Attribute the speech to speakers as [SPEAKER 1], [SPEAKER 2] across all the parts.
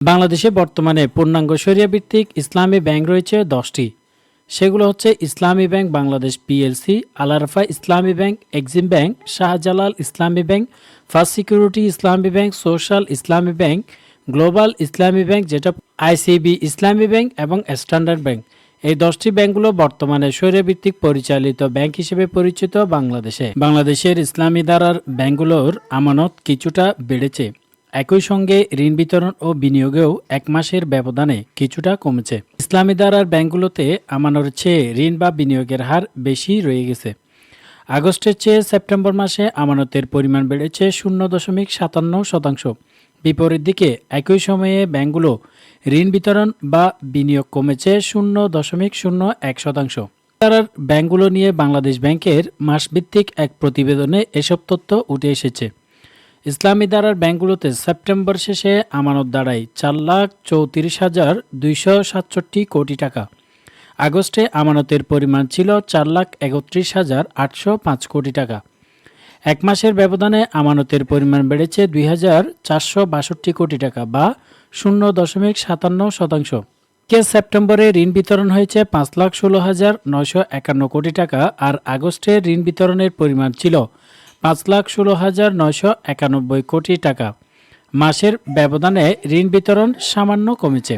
[SPEAKER 1] বাংলাদেশে বর্তমানে পূর্ণাঙ্গ ভিত্তিক ইসলামী ব্যাংক রয়েছে দশটি। সেগুলো হচ্ছে ইসলামী ব্যাংক বাংলাদেশ পিএলসি আলারফা ইসলামী bank, Exim Bank, Shahjalal Islami Bank, First Security Islami Bank, Social Islami Bank, Global Islami Bank, যেটা আইসিবি ইসলামী ব্যাংক এবং স্ট্যান্ডার্ড ব্যাংক। এই দশটি ব্যাংকগুলো বর্তমানে শরীর ভিত্তিক পরিচালিত ব্যাংক হিসেবে পরিচিত বাংলাদেশে। বাংলাদেশের ইসলামী দ্বারার ব্যাংকগুলোর আমানত কিছুটা বেড়েছে। একই সঙ্গে ঋণ বিতরণ ও বিনিয়োগেও এক মাসের ব্যবধানে কিছুটা কমেছে। ইসলামী দ্বারার ব্যাংকগুলোতে আমানত চেয়ে ঋণ বা বিনিয়োগের হার বেশি রয়ে গেছে। আগস্টের চেয়ে সেপ্টেম্বর মাসে আমানতের পরিমাণ বেড়েছে শূন্য দশমিক সাতান্ন শতাংশ। বিপরীত দিকে একই সময়ে ব্যাংকগুলো ঋণ বিতরণ বা বিনিয়োগ কমেছে শূন্য দশমিক শূন্য এক শতাংশ। তারার ব্যাংকগুলো নিয়ে বাংলাদেশ ব্যাংকের মাসভিত্তিক এক প্রতিবেদনে এসব তথ্য উঠে এসেছে। ইসলামী দ্বারার ব্যাংকগুলোতে সেপ্টেম্বর শেষে আমানত দাঁড়ায় চার লাখ চৌত্রিশ হাজার দুইশো সাতষট্টি কোটি টাকা। আগস্টে আমানতের পরিমাণ ছিল চার লাখ একত্রিশ হাজার আটশো পাঁচ কোটি টাকা। এক মাসের ব্যবধানে আমানতের পরিমাণ বেড়েছে দুই হাজার চারশো বাষট্টি কোটি টাকা বা শূন্য দশমিক সাতান্ন শতাংশ। কে সেপ্টেম্বরে ঋণ বিতরণ হয়েছে পাঁচ লাখ ষোলো হাজার নয়শো একান্ন কোটি টাকা আর আগস্টে ঋণ বিতরণের পরিমাণ ছিল পাঁচ লাখ ষোলো হাজার নয়শো একানব্বই কোটি টাকা। মাসের ব্যবধানে ঋণ বিতরণ সামান্য কমেছে।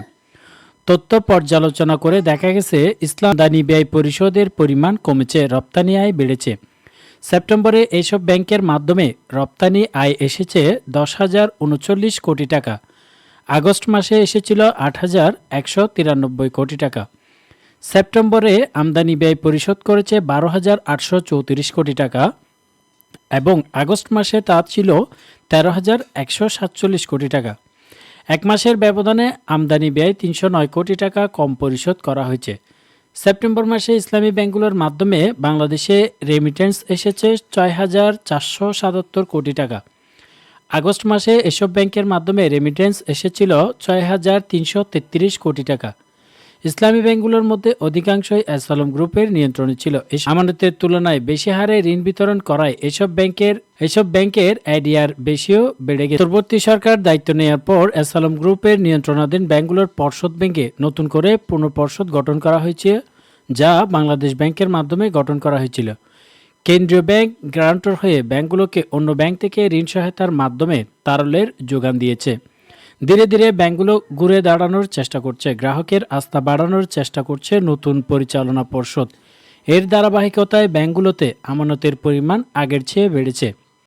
[SPEAKER 1] তথ্য পর্যালোচনা করে দেখা গেছে, ইসলাম দানি ব্যয় পরিশোধের পরিমাণ কমেছে, রপ্তানি আয় বেড়েছে। সেপ্টেম্বরে এইসব ব্যাংকের মাধ্যমে রপ্তানি আয় এসেছে দশ হাজার উনচল্লিশ কোটি টাকা। আগস্ট মাসে এসেছিল আট হাজার একশো তিরানব্বই কোটি টাকা। সেপ্টেম্বরে আমদানি ব্যয় পরিশোধ করেছে বারো হাজার আটশো চৌত্রিশ কোটি টাকা। এবং আগস্ট মাসে তা ছিল তেরো হাজার একশো সাতচল্লিশ কোটি টাকা। এক মাসের ব্যবধানে আমদানি ব্যয় তিনশো নয় কোটি টাকা কম পরিশোধ করা হয়েছে। সেপ্টেম্বর মাসে ইসলামী ব্যাংকগুলোর মাধ্যমে বাংলাদেশে রেমিটেন্স এসেছে ছয় হাজার চারশো সাতাত্তর কোটি টাকা। আগস্ট মাসে এসব ব্যাংকের মাধ্যমে রেমিটেন্স এসেছিল ছয় হাজার তিনশো তেত্রিশ কোটি টাকা। ইসলামী ব্যাংকগুলোর মধ্যে অধিকাংশই এসালম গ্রুপের নিয়ন্ত্রণে ছিল। আমানতের তুলনায় বেশি হারে ঋণ বিতরণ করায় এসব ব্যাংকের এসব ব্যাংকের এডিআর বেশিও বেড়ে গেছে। পূর্ববর্তী সরকার দায়িত্ব নেওয়ার পর এসালম গ্রুপের নিয়ন্ত্রণাধীন ব্যাংকগুলোর পর্ষদ ব্যাংকে নতুন করে পুনঃপর্ষদ গঠন করা হয়েছে, যা বাংলাদেশ ব্যাংকের মাধ্যমে গঠন করা হয়েছিল। কেন্দ্রীয় ব্যাংক গ্রান্টর হয়ে ব্যাংকগুলোকে অন্য ব্যাংক থেকে ঋণ সহায়তার মাধ্যমে তারলের যোগান দিয়েছে। ধীরে ধীরে ব্যাংকগুলো ঘুরে দাঁড়ানোর চেষ্টা করছে, গ্রাহকের আস্থা বাড়ানোর চেষ্টা করছে নতুন পরিচালনা পর্ষদ। এর ধারাবাহিকতায় ব্যাংকগুলোতে আমানতের পরিমাণ আগের চেয়ে বেড়েছে।